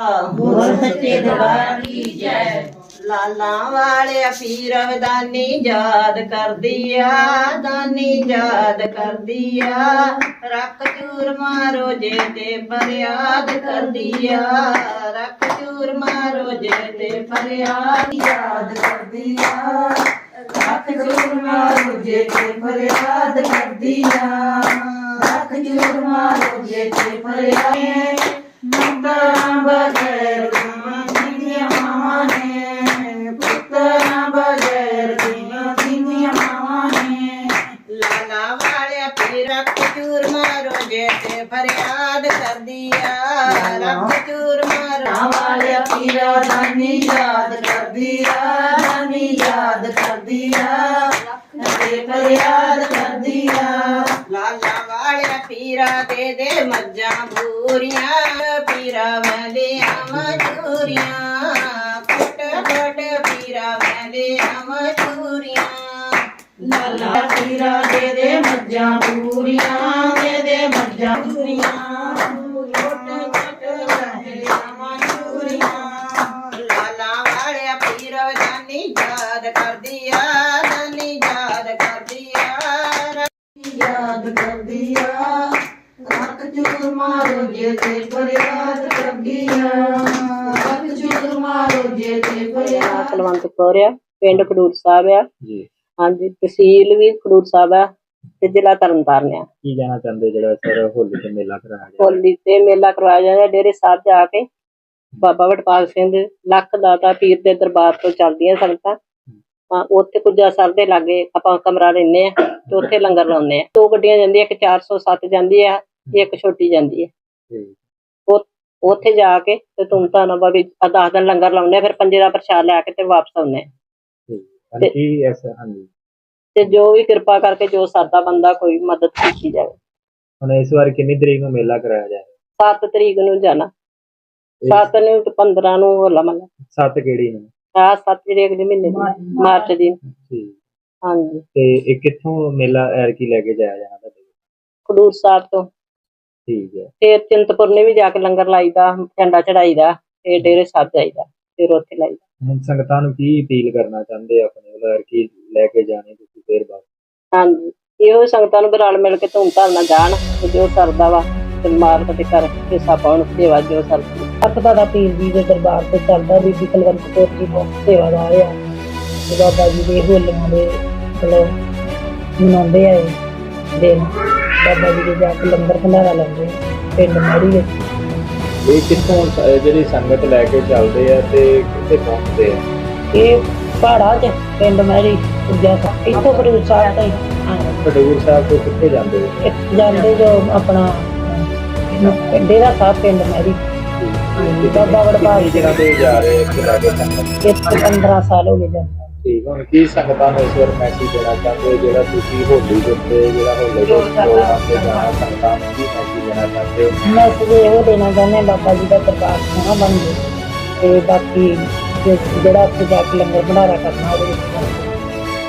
ਬੋਲ ਸੱਚੇ ਦਰਬਾਰ ਕੀ ਜੈ। ਲਾਲਾਂ ਵਾਲੇ ਪੀਰ ਦਾਨੀ ਯਾਦ ਕਰਦੀ ਆ ਦਾਨੀ ਯਾਦ ਕਰਦੀ ਆ। ਰੱਖ ਚੂਰ ਮਾਰੋ ਜੇ ਤੇ ਫਰਿਆਦ ਕਰਦੀ ਆ। ਰੱਖ ਚੂਰ ਮਾਰੋ ਜੇ ਤੇ ਫਰਿਆਦ ਯਾਦ ਕਰਦੀ ਆ। ਰੱਖ ਜੋਰ ਮਾਰੋ ਜੇ ਤੇ ਫਰਿਆਦ ਕਰਦੀ ਆ। ਰੱਖ ਚੂਰ ਮਾਰੋ ਜੇ ਤੇ ਫਰਿਆਦ ਕਰਦੀ ਆ ਰੱਖ ਚੂਰ ਮਾਰੋ ਨਾ ਵਾਲਿਆ ਪੀਰਾ ਦਾਨੀ ਯਾਦ ਕਰਦੀ ਆ ਦਾਨੀ ਯਾਦ ਕਰਦੀ ਆ ਤੇ ਫਰਿਆਦ ਕਰਦੀ ਆ ਲਾਲਾ ਵਾਲਿਆ ਪੀਰਾ ਦੇ ਦੇ ਮੱਝਾਂ ਬੂਰੀਆਂ, ਪੀਰਾ ਵੰਦਿਆ ਮਜੂਰੀਆਂ ਫਟ ਫਟ ਪੀਰਾ ਵੰਦਿਆ ਮਜੂਰੀਆਂ ਲਾਲਾ ਪੀਰਾ ਦੇ ਦੇ ਮੱਝਾਂ ਪੂਰੀਆਂ ਦੇ ਦੇ ਮੱਝਾਂ ਪੂਰੀਆਂ ਫਟ ਫਟ ਵੰਦਿਆ ਮਜੂਰੀਆਂ ਲਾਲਾ ਵਾਲਿਆ ਪੀਰਾ ਜਾਨੀ ਯਾਦ ਕਰਦੀ ਆ ਜਾਨੀ ਯਾਦ ਕਰਦੀ ਆ ਯਾਦ ਕਰਦੀ ਆ ਰੱਖ ਚੂਰ ਮਾਰੋ ਜੇ ਤੇ ਫਰਿਆਦ ਕਰਦੀ ਆ ਰੱਖ ਚੂਰ ਮਾਰੋ ਜੇ ਤੇ ਫਰਿਆਦ ਕੁਲਵੰਤ ਕੌਰ ਆ ਪਿੰਡ ਖਡੂਰ ਸਾਹਿਬ ਆ। ਜੀ। ਹਾਂਜੀ ਤਹਿਸੀਲ ਵੀ ਖਡੂਰ ਸਾਹਿਬ ਆ ਤੇ ਜ਼ਿਲ੍ਹਾ ਤਰਨਤਾਰਨ ਆ। ਕੀ ਕਹਿਣਾ ਚਾਹੁੰਦੇ ਜਿਹੜਾ ਸਰ ਹੋਲੀ ਤੇ ਮੇਲਾ ਕਰਾਇਆ ਗਿਆ? ਹੋਲੀ ਤੇ ਮੇਲਾ ਕਰਵਾਇਆ ਜਾਂਦਾ ਡੇਰੇ ਸਾਹਿਬ ਜਾ ਕੇ ਬਾਬਾ ਵਡਪਾਲ ਸਿੰਘ ਲੱਖ ਦਾਤਾ ਪੀਰ ਦੇ ਦਰਬਾਰ ਤੋਂ ਚੱਲਦੀਆਂ ਸੰਗਤਾਂ ਹਾਂ ਉੱਥੇ ਕੁੱਜਾ ਸਾਹਿਬ ਦੇ ਲਾਗੇ ਆਪਾਂ ਕਮਰਾ ਲੈਨੇ ਆ। ਤੇ ਉੱਥੇ ਲੰਗਰ ਲਾਉਂਦੇ ਆ। ਦੋ ਗੱਡੀਆਂ ਜਾਂਦੀਆਂ ਇੱਕ 407 ਜਾਂਦੀ ਆ ਇੱਕ ਛੋਟੀ ਜਾਂਦੀ ਆ। ਉਹ ਉੱਥੇ ਜਾ ਕੇ ਤੇ ਤੁਮ ਤਾਂ ਨਾ ਵੀ 10 ਦਿਨ ਲੰਗਰ ਲਾਉਂਦੇ ਆ ਫਿਰ ਪੰਜੇ ਦਾ ਪ੍ਰਸ਼ਾਦ ਲੈ ਕੇ ਤੇ ਵਾਪਸ ਆਉਂਦੇ ਆ। ਠੀਕ। ਹਾਂਜੀ ਕੀ ਐਸ ਹਾਂਜੀ। ਤੇ ਜੋ ਵੀ ਕਿਰਪਾ ਕਰਕੇ ਜੋ ਸਾਦਾ ਬੰਦਾ ਕੋਈ ਮਦਦ ਕੀਤੀ ਜਾਵੇ। ਹੁਣ ਇਸ ਵਾਰ ਕਿੰਨੀ ਤਰੀਕ ਨੂੰ ਮੇਲਾ ਕਰਾਇਆ ਜਾਏ 7 ਤਰੀਕ ਨੂੰ ਜਾਣਾ। 7 ਨੂੰ ਤੇ 15 ਨੂੰ ਹੋਲਾ ਮਹੱਲਾ। ਸੱਤ ਕਿਹੜੀ ਨੂੰ? ਆ 7 ਤਰੀਕ ਦੇ ਮਹੀਨੇ ਦੀ ਮਾਰਚ ਦੀ। ਠੀਕ। ਹਾਂਜੀ। ਤੇ ਇਹ ਕਿੱਥੋਂ ਮੇਲਾ ਐਰ ਕੀ ਲੈ ਕੇ ਜਾਇਆ ਜਾਣਾ ਤੁਹਾਡੇ ਕੋਲ? ਖਡੂਰ ਸਾਹਿਬ ਤੋਂ। ਠੀਕ ਹੈ। ਫਿਰ ਚਿੰਤਪੁਰਨੀ ਵੀ ਜਾ ਕੇ ਲੰਗਰ ਲਾਈਦਾ ਝੰਡਾ ਚੜਾਈਦਾ ਤੇ ਡੇਰੇ ਸਾਹਿਬ ਜਾਈਦਾ ਫਿਰ ਉੱਥੇ ਲਾਈਦਾ। ਹੁਣ ਸੰਗਤਾਂ ਨੂੰ ਕੀ ਅਪੀਲ ਕਰਨਾ ਚਾਹੁੰਦੇ ਆ ਆਪਣੇ ਵੱਲੋਂ? ਐਰ ਕੀ ਲੈ ਕੇ ਜਾਣੀ ਤੁਸੀਂ ਫੇਰ ਬਾਅਦ ਹਾਂਜੀ। ਇਹੋ ਸੰਗਤਾਂ ਨੂੰ ਵੀ ਰਲ ਮਿਲ ਕੇ ਧੂਮ ਧਾਮ ਨਾਲ ਜਾਣ ਤੇ ਜੋ ਸਰਦਾ ਵਾ ਤੇ ਮਾਰਕ ਤੇ ਕਰ ਹਿੱਸਾ ਪਾਉਣ ਸੇਵਾ ਜੋ ਸਰਦੀ। ਅੱਖ ਦਾ ਪੀਰ ਜੀ ਦੇ ਦਰਬਾਰ ਤੇ ਚੱਲਦਾ ਬੀਬੀ ਕਲਵੰਤ ਕੌਰ ਜੀ ਬਹੁਤ ਸੇਵਾਦਾਰ ਆ। ਤੇ ਬਾਬਾ ਜੀ ਦੇ ਹੋਲੀਆਂ ਦੇ ਮਤਲਬ ਮਨਾਉਂਦੇ ਆ ਇਹ ਦਿਨ। ਬਾਬਾ ਜੀ ਦੇ ਜਾ ਕੇ ਲੰਗਰ ਭੰਡਾਰਾ ਲਾਉਂਦੇ ਆ ਪਿੰਡ ਮਾੜੀ ਵਿੱਚ। ਇਹ ਕਿੱਥੋਂ ਸ- ਜਿਹੜੀ ਸੰਗਤ ਲੈ ਕੇ ਚੱਲਦੇ ਆ ਤੇ ਕਿੱਥੇ ਪਹੁੰਚਦੇ ਆ? ਇਹ ਪਹਾੜਾਂ 'ਚ ਪਿੰਡ ਮੈਰੀ ਉੱਜਾ ਸਾਹਿਬ ਇੱਥੋਂ ਗੁਰੂ ਸਾਹਿਬ ਤੋਂ ਹੀ। ਆਏ। ਖਡੂਰ ਸਾਹਿਬ ਤੋਂ ਕਿੱਥੇ ਜਾਂਦੇ ਆ? ਇੱਕ ਜਾਂਦੇ ਜੋ ਆਪਣਾ ਡੇਰਾ ਸਾਹਿਬ ਪਿੰਡ ਮੈਰੀ ਬਾਬਾ ਵਡਭਾਗ ਕਿੰਨੀ ਦਿਨਾਂ ਤੋਂ ਜਾ ਰਹੇ ਇੱਥੇ ਲੈ ਕੇ ਸੰਗਤ ਇੱਥੇ 15 ਸਾਲ ਹੋ ਗਏ ਜਾਂਦੇ ਠੀਕ ਹੁਣ ਕੀ ਸੰਗਤਾਂ ਨੂੰ ਇਸ ਵਾਰ ਮੈਸੇਜ ਦੇਣਾ ਚਾਹੁੰਦੇ ਹੋ? ਜਿਹੜਾ ਤੁਸੀਂ ਹੋਲੀ ਦੇ ਉੱਤੇ ਜਿਹੜਾ ਹੋਲੀ ਦੇ ਪ੍ਰੋਗਰਾਮ ਤੇ ਜਾਣਾ ਸੰਗਤਾਂ ਨੂੰ ਕੀ ਮੈਸੇਜ ਦੇਣਾ ਚਾਹੁੰਦੇ ਹੋ? ਮੈਂ ਇਹੋ ਦੇਣਾ ਚਾਹੁੰਦੇ ਬਾਬਾ ਜੀ ਦਾ ਦਰਬਾਰ ਸੋਹਣਾ ਬਣ ਜੇ ਤੇ ਬਾਕੀ ਜਿਹੜਾ ਉੱਥੇ ਜਾ ਕੇ ਲੰਗਰ ਭੰਡਾਰਾ ਕਰਨਾ ਉਹਦੇ ਵਿੱਚ